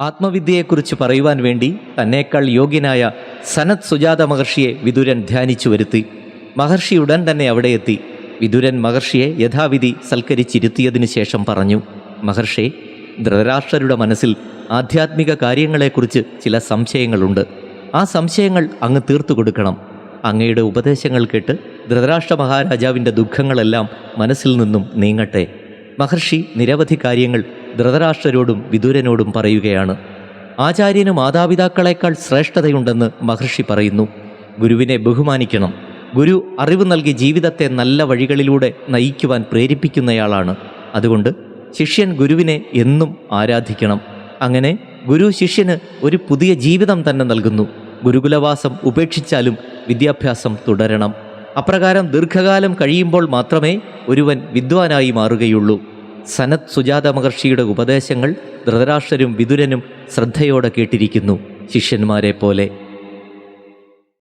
ആത്മവിദ്യയെക്കുറിച്ച് പറയുവാൻ വേണ്ടി തന്നേക്കാൾ യോഗ്യനായ സനത് സുജാത മഹർഷിയെ വിദുരൻ ധ്യാനിച്ചു വരുത്തി. മഹർഷി ഉടൻ തന്നെ അവിടെ എത്തി. വിദുരൻ മഹർഷിയെ യഥാവിധി സൽക്കരിച്ചിരുത്തിയതിനു ശേഷം പറഞ്ഞു മഹർഷി ധൃതരാഷ്ട്രരുടെ മനസ്സിൽ ആധ്യാത്മിക കാര്യങ്ങളെക്കുറിച്ച് ചില സംശയങ്ങളുണ്ട്. ആ സംശയങ്ങൾ അങ്ങ് തീർത്തു കൊടുക്കണം. അങ്ങയുടെ ഉപദേശങ്ങൾ കേട്ട് ധൃതരാഷ്ട്ര മഹാരാജാവിന്റെ ദുഃഖങ്ങളെല്ലാം മനസ്സിൽ നിന്നും നീങ്ങട്ടെ. മഹർഷി നിരവധി കാര്യങ്ങൾ ധൃതരാഷ്ട്രരോടും വിദുരനോടും പറയുകയാണ് ആചാര്യന് മാതാപിതാക്കളെക്കാൾ ശ്രേഷ്ഠതയുണ്ടെന്ന് മഹർഷി പറയുന്നു. ഗുരുവിനെ ബഹുമാനിക്കണം. ഗുരു അറിവ് നൽകി ജീവിതത്തെ നല്ല വഴികളിലൂടെ നയിക്കുവാൻ പ്രേരിപ്പിക്കുന്നയാളാണ്. അതുകൊണ്ട് ശിഷ്യൻ ഗുരുവിനെ എന്നും ആരാധിക്കണം. അങ്ങനെ ഗുരു ശിഷ്യന് ഒരു പുതിയ ജീവിതം തന്നെ നൽകുന്നു. ഗുരുകുലവാസം ഉപേക്ഷിച്ചാലും വിദ്യാഭ്യാസം തുടരണം. അപ്രകാരം ദീർഘകാലം കഴിയുമ്പോൾ മാത്രമേ ഒരുവൻ വിദ്വാനായി മാറുകയുള്ളൂ. സനത് സുജാത മഹർഷിയുടെ ഉപദേശങ്ങൾ ധൃതരാഷ്ട്രരും വിതുരനും ശ്രദ്ധയോടെ കേട്ടിരിക്കുന്നു. ശിഷ്യന്മാരെ പോലെ